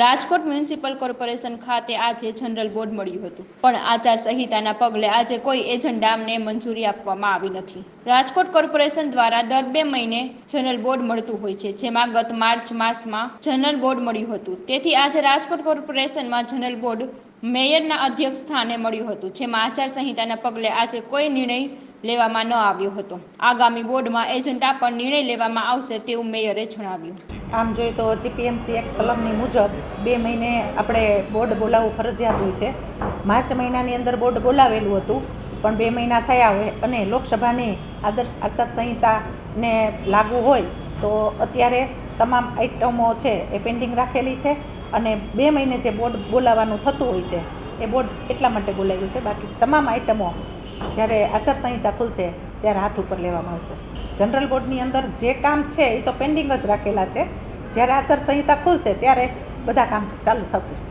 Rajkot municipal corporation ખાતે આજે general board મળ્યું હતું. પણ આચાર સંહિતાના પગલે આજે કોઈ એજન્ડાને મંજૂરી આપવામાં આવી નથી. રાજકોટ કોર્પોરેશન દ્વારા દર બે મહિને જનરલ બોર્ડ મળતું હોય છે, જેમાં ગત માર્ચ માસમાં જનરલ બોર્ડ મળ્યું હતું. તેથી આજે રાજકોટ કોર્પોરેશનમાં જનરલ બોર્ડ મેયરના અધ્યક્ષ સ્થાને મળ્યું હતું, જેમાં આચાર સંહિતાના પગલે આજે કોઈ નિર્ણય લેવામાં ન આવ્યો હતો. આગામી બોર્ડમાં એજન્ડા પર નિર્ણય લેવામાં આવશે તેવું મેયરે જણાવ્યું. આમ જોઈએ તો જીપીએમસી એક કલમની મુજબ બે મહિને આપણે બોર્ડ બોલાવવું ફરજિયાત હોય છે. માર્ચ મહિનાની અંદર બોર્ડ બોલાવેલું હતું, પણ બે મહિના થયા હોય અને લોકસભાની આદર્શ આચારસંહિતાને લાગુ હોય તો અત્યારે તમામ આઇટમો છે એ પેન્ડિંગ રાખેલી છે અને બે મહિને જે બોર્ડ બોલાવવાનું થતું હોય છે, એ બોર્ડ એટલા માટે બોલાવ્યું છે. બાકી તમામ આઇટમો જ્યારે આચારસંહિતા ખુલશે ત્યારે હાથ ઉપર લેવામાં આવશે. જનરલ બોર્ડની અંદર જે કામ છે એ તો પેન્ડિંગ જ રાખેલા છે. જ્યારે આચારસંહિતા ખુલશે ત્યારે બધા કામ ચાલુ થશે.